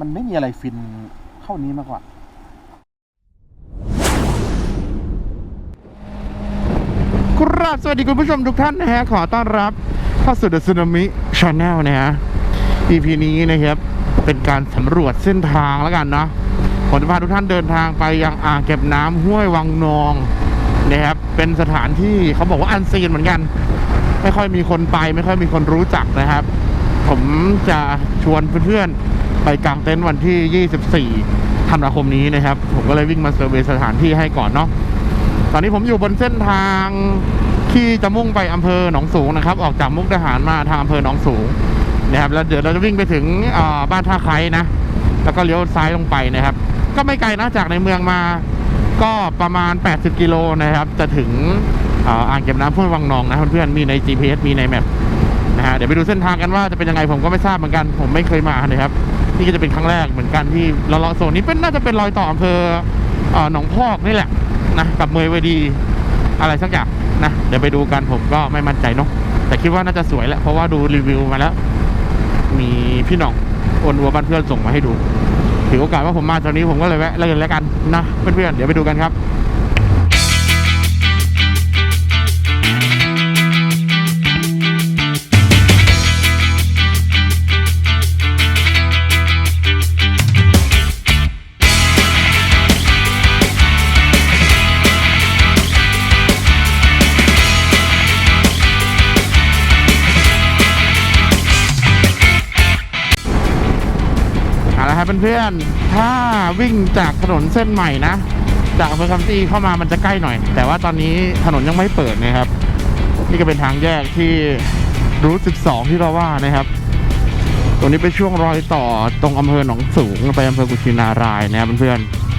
มันไม่มีอะไรฟินเท่านี้มาก่อนครับสวัสดีคุณผู้ชมทุกท่านนะฮะ ขอต้อนรับเข้าสู่ The Tsunami Channel นะฮะ EP นี้นะครับ เป็นการสำรวจเส้นทางแล้วกันเนาะผมจะพาทุกท่านเดินทางไปยังอ่างเก็บน้ำห้วยวังนองนะครับ เป็นสถานที่เขาบอกว่าอันซีนเหมือนกัน ไม่ค่อยมีคนไป ไม่ค่อยมีคนรู้จักนะครับ ผมจะชวนเพื่อนๆ ไปกลางเต็นท์วันที่ 24 ธันวาคมนี้นะครับ ผมก็เลยวิ่งมาเซอร์เวยสถานที่ให้ก่อนเนาะ ตอนนี้ผมอยู่บนเส้นทางที่จะมุ่งไปอำเภอหนองสูงนะครับ ออกจากมุกดาหารมาทางอำเภอหนองสูงนะครับ แล้วเดี๋ยวเราจะวิ่งไปถึงบ้านท่าไคร้นะ แล้วก็เลี้ยวซ้ายลงไปนะครับ ก็ไม่ไกลนะจากในเมืองมา ก็ประมาณ 80 กิโลนะครับ จะถึงอ่าอ่างเก็บน้ำห้วยวังนองนะเพื่อนๆ มีใน GPS มีในแมปนะฮะ เดี๋ยวไปดูเส้นทางกันว่าจะเป็นยังไงผมก็ไม่ทราบเหมือนกัน ผมไม่เคยมานะครับ นี่ก็จะเป็นครั้งแรกเหมือนกันที่เราลาะโซนนี้เป็นน่าจะเป็นรอยต่ออำเภอเอ่อหนองพอกนี่แหละนะกับเมยวดีอะไรสักอย่างนะเดี๋ยวไปดูกันผมก็ไม่มั่นใจเนาะแต่คิดว่าน่าจะสวยแหละเพราะว่าดูรีวิวมาแล้ว มีพี่หน่องโอนวัวบ้านเพื่อนส่งมาให้ดูถือโอกาสว่าผมมาตอนนี้ผมก็เลยแวะเล่นแล้วกันนะเพื่อนๆเดี๋ยวไปดูกันครับ วิ่งจากถนนเส้นใหม่นะ จากอำเภอคำซีเข้ามามันจะใกล้หน่อย แต่ว่าตอนนี้ถนนยังไม่เปิดนะครับ นี่ก็เป็นทางแยกที่รูท12 ที่เราว่านะครับตรงนี้เป็นช่วงรอยต่อตรงอำเภอหนองสูงไปอำเภอกุชินารายนะครับเพื่อน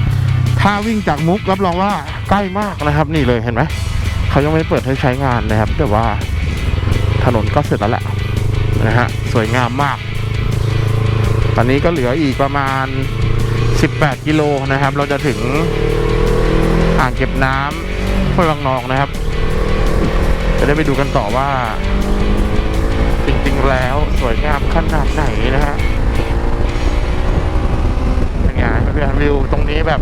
ๆถ้าวิ่งจากมุกรับรองว่าใกล้มากนะครับ นี่เลยเห็นไหมเขายังไม่เปิดให้ใช้งานนะครับ แต่ว่าถนนก็เสร็จแล้วแหละนะฮะสวยงามมาก ตอนนี้ก็เหลืออีกประมาณ 18 กิโลนะครับ เราจะถึงอ่างเก็บน้ำห้วยวังนองนะครับ จะได้ไปดูกันต่อว่า จริงๆแล้วสวยงามขนาดไหนนะฮะเป็นไงเพื่อนวิวตรงนี้แบบ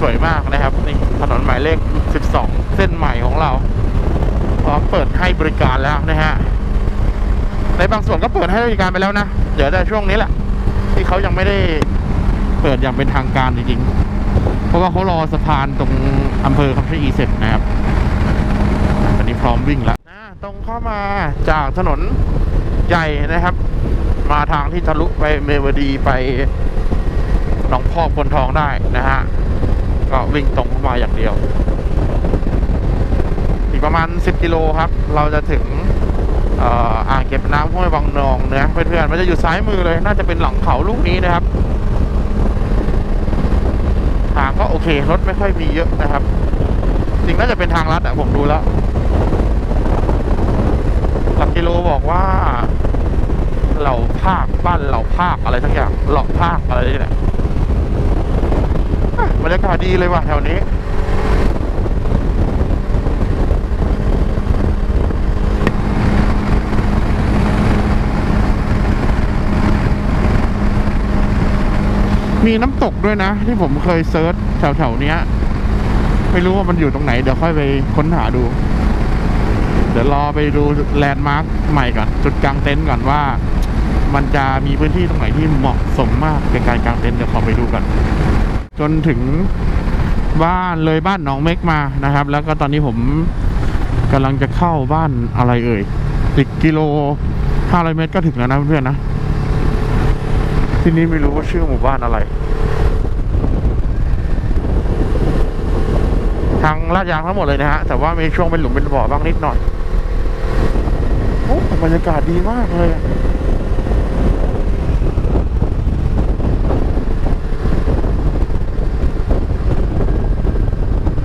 สวยมากนะครับนี่ถนนหมายเลข 12 เส้นใหม่ของเราพร้อมเปิดให้บริการแล้วนะฮะในบางส่วนก็เปิดให้บริการไปแล้วนะ เดี๋ยวแต่ช่วงนี้แหละ ที่เขายังไม่ได้ เปิดอย่างเป็นทางการจริงๆ เพราะว่าเขารอสะพานตรงอำเภอคำชะอีเสร็จนะครับ ตอนนี้พร้อมวิ่งแล้วนะตรงเข้ามาจากถนนใหญ่นะครับ มาทางที่ทะลุไปเมวดีไปหนองพอกพนทองได้นะฮะ ก็วิ่งตรงเข้ามาอย่างเดียว อีกประมาณ 10 กิโลครับ เราจะถึงอ่ออ่างเก็บน้ำห้วยวังนองนะเพื่อนๆมันจะอยู่ซ้ายมือเลย น่าจะเป็นหลังเขาลูกนี้นะครับ ทางก็โอ เครถไม่ค่อยมีเยอะนะครับจริงน่าจะเป็นทางลัดอะผมดูแล้วหลักกิโลบอกว่าเหล่าภาคบ้านเหล่าภาคอะไรทั้งอย่างเหล่าภาคอะไรนี่แหละอะบรรยากาศดีเลยว่ะแถวนี้ มีน้ำตกด้วยนะ ที่ผมเคยเซิร์ชแถวๆนี้ไม่รู้ว่ามันอยู่ตรงไหน เดี๋ยวค่อยไปค้นหาดู เดี๋ยวรอไปดูแลนด์มาร์คใหม่ก่อน จุดกลางเต็นท์ก่อนว่า มันจะมีพื้นที่ตรงไหนที่เหมาะสมมากในการกางเต็นท์เดี๋ยวขอไปดูกัน จนถึงบ้านเลยบ้านหนองเม็กมานะครับ แล้วก็ตอนนี้ผมกำลังจะเข้าบ้านอะไรเอ่ยอีกกิโล500เมตรก็ถึงแล้วนะเพื่อนๆนะ ที่นี่ไม่รู้ว่าชื่อหมู่บ้านอะไร ทางลาดยางทั้งหมดเลยนะฮะ แต่ว่ามีช่วงเป็นหลุมเป็นบ่อบ้างนิดหน่อย โอ้บรรยากาศดีมากเลย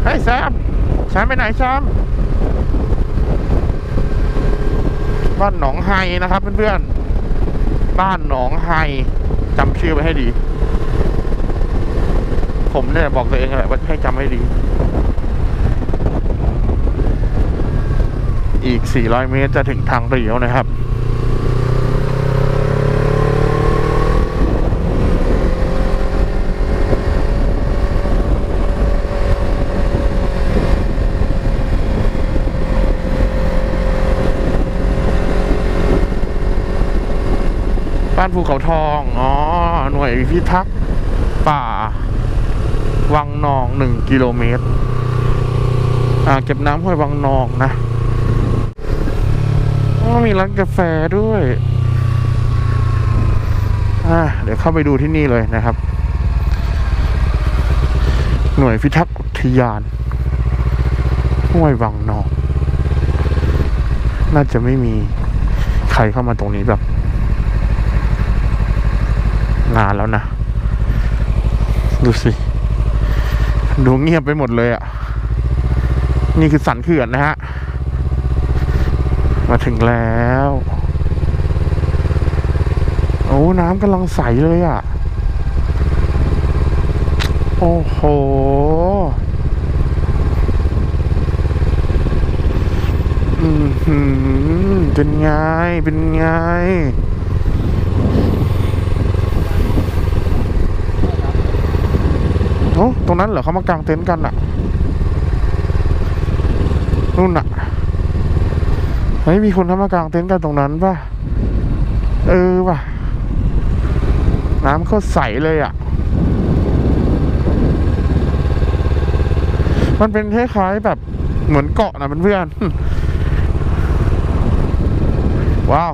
เฮ้ยแซมแซมไปไหนแซมบ้านหนองไฮนะครับเพื่อนๆ บ้านหนองไฮ จำชื่อไว้ให้ดี ผมเนี่ยบอกตัวเองแหละว่าให้จำให้ดี อีก 400 เมตรจะถึงทางเรียวนะครับานภูเขาทอง อ๋อ หน่วยพิทักษ์ป่า วังนองหนึ่งกิโลเมตรอ่าเก็บน้ำห้วยวังนองนะมีร้านกาแฟด้วยอ่าเดี๋ยวเข้าไปดูที่นี่เลยนะครับ หน่วยพิทักษ์อุทยานห้วยวังนอง น่าจะไม่มีใครเข้ามาตรงนี้แบบ นานแล้วนะ ดูสิ ดูเงียบไปหมดเลยอะ่ะ นี่คือสันเขื่อนนะฮะ มาถึงแล้ว โอ้น้ำกำลังใสเลยอะ่ะ โอ้โหอืมหืมเป็นไง เป็นไง โอ้ตรงนั้นเหรอเขามากางเต็นท์กันอะนู่นอะเฮ้ยมีคนเขามากางเต็นท์กันตรงนั้นป่ะ เออป่ะ น้ำเขาใสเลยอะมันเป็นคล้ายๆแบบเหมือนเกาะนะเพื่อนๆว้าว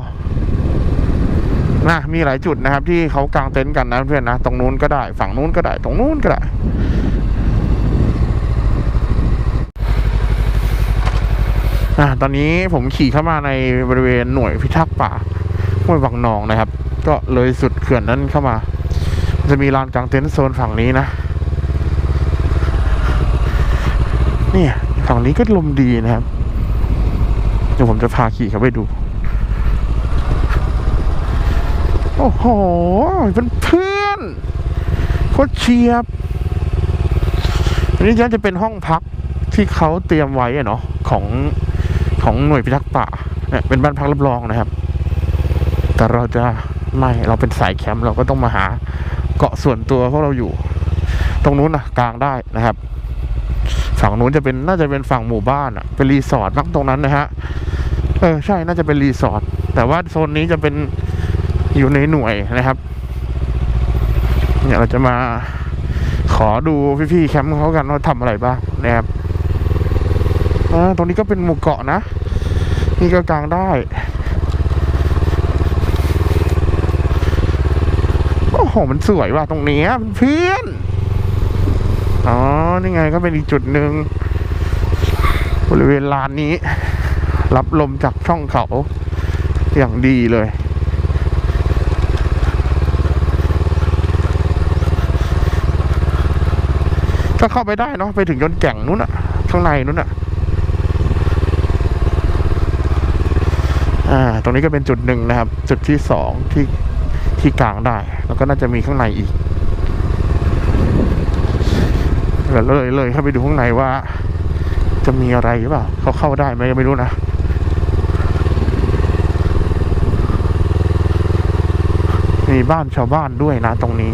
นะมีหลายจุดนะครับ ที่เขากางเต็นท์กันนะเพื่อนนะตรงนู้นก็ได้ ฝั่งนู้นก็ได้ ตรงนู้นก็ได้อะตอนนี้ผมขี่เข้ามาในบริเวณหน่วยพิทักษ์ป่าห้วยวังนองนะครับ ก็เลยสุดเขื่อนนั้นเข้ามา จะมีลานกางเต็นท์โซนฝั่งนี้นะนี่ฝั่งนี้ก็ลมดีนะครับ เดี๋ยวผมจะพาขี่เข้าไปดู โอ้โหเป็นเพื่อนโคตรเชียบอันนี้จะเป็นห้องพักที่เขาเตรียมไว้เนาะของของหน่วยพิทักษ์ป่าเนี่ยเป็นบ้านพักรับรองนะครับ แต่เราจะไม่เราเป็นสายแคมป์เราก็ต้องมาหาเกาะส่วนตัวพวกเราอยู่ ตรงนู้นนะกลางได้นะครับ ฝั่งนู้นจะเป็นน่าจะเป็นฝั่งหมู่บ้านอะเป็นรีสอร์ทบ้างตรงนั้นนะฮะเออใช่น่าจะเป็นรีสอร์ทแต่ว่าโซนนี้จะเป็น อยู่ในหน่วยนะครับ เนี่ยเราจะมาขอดูพี่ๆแคมป์เขากันว่าทำอะไรบ้างนะครับตรงนี้ก็เป็นหมู่เกาะนะ นี่ก็กลางได้โอ้โหมันสวยว่ะตรงนี้เพื่อนอ๋อ นี่ไงก็เป็นอีกจุดหนึ่งบริเวณลานนี้ รับลมจากช่องเขาอย่างดีเลย ก็เข้าไปได้เนาะไปถึงยนแก่งนู้นอะข้างในนู้นอะอ่า ตรงนี้ก็เป็นจุดหนึ่งนะครับ จุดที่สองที่ที่กลางได้ แล้วก็น่าจะมีข้างในอีกแล้วเลยเลยเข้าไปดูข้างในว่า จะมีอะไรหรือเปล่าเขาเข้าได้ไหมไม่รู้นะมีบ้านชาวบ้านด้วยนะตรงนี้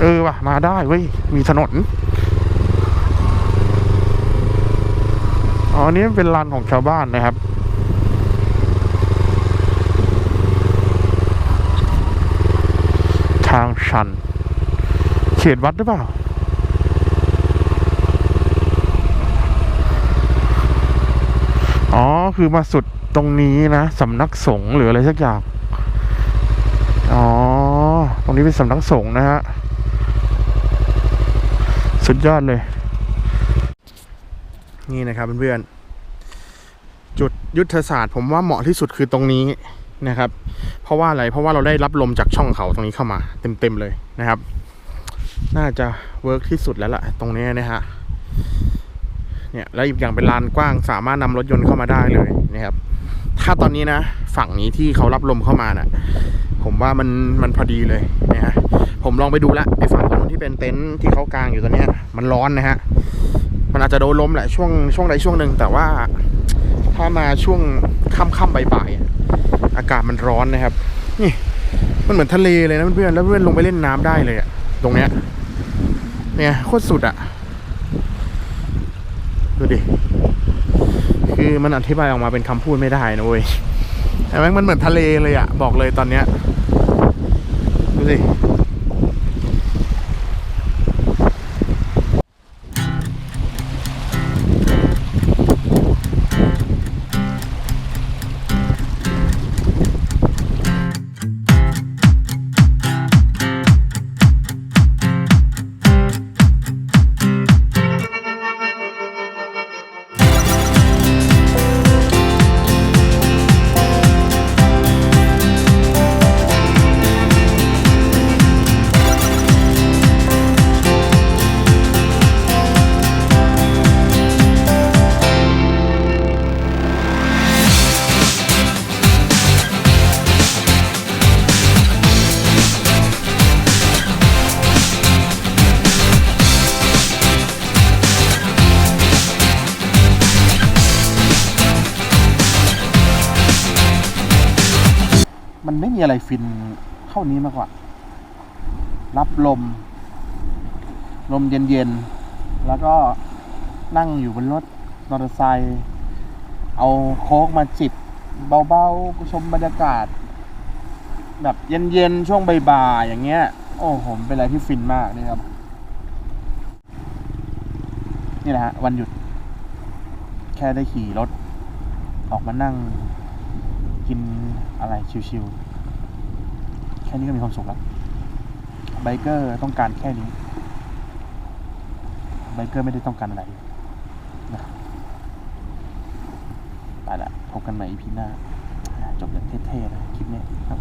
เออว่ะ มาได้เว้ย มีถนน อ๋ออันนี้เป็นลานของชาวบ้านนะครับ ทางชัน เขตวัดหรือเปล่าอ๋อ คือมาสุดตรงนี้นะสำนักสงฆ์หรืออะไรสักอย่าง อ๋อ ตรงนี้เป็นสำนักสงฆ์นะฮะ สุดยอดเลย นี่นะครับเพื่อนๆจุดยุทธศาสตร์ผมว่าเหมาะที่สุดคือตรงนี้นะครับ เพราะว่าอะไรเพราะว่าเราได้รับลมจากช่องเขาตรงนี้เข้ามา เต็มๆเลยนะครับ น่าจะเวิร์กที่สุดแล้วล่ะ ตรงนี้นะฮะเนี่ยแล้วอีกอย่างเป็นลานกว้างสามารถนำรถยนต์เข้ามาได้เลยนะครับ ถ้าตอนนี้นะ ฝั่งนี้ที่เขารับลมเข้ามาน่ะ ผมว่ามันมันพอดีเลยนะฮะผมลองไปดูละไอ้ฝั่งตรงที่เป็นเต็นท์ที่เขากางอยู่ตอนนี้มันร้อนนะฮะมันอาจจะโดนลมแหละช่วงช่วงใดช่วงหนึ่งแต่ว่าถ้ามาช่วงค่ำๆบ่ายๆอากาศมันร้อนนะครับ นี่มันเหมือนทะเลเลยนะเพื่อนๆแล้วเพื่อนลงไปเล่นน้ำได้เลยอะตรงเนี้ยเนี่ยโคตรสุดอะดูดิ คือมันอธิบายออกมาเป็นคำพูดไม่ได้นะเว้ยแต่แม่งมันเหมือนทะเลเลยอะบอกเลยตอนเนี้ยดูสิ มีอะไรฟินเท่านี้มากกว่า รับลม ลมเย็นๆ แล้วก็นั่งอยู่บนรถมอเตอร์ไซค์เอาโค้กมาจิบเบาๆ ชมบรรยากาศ แบบเย็นๆ ช่วงบ่ายๆอย่างเงี้ย โอ้โหมเป็นอะไรที่ฟินมากนี่ครับ นี่แหละฮะ วันหยุด แค่ได้ขี่รถ ออกมานั่งกินอะไรชิวๆ ค่นี้ก็มีความสุขแล้วไบเกอร์ต้องการแค่นี้ไบเกอร์ไม่ได้ต้องการอะไรนะไปละพบกันใหม่ EP หน้า จบอย่างเท่ๆนะคลิปนี้ครับ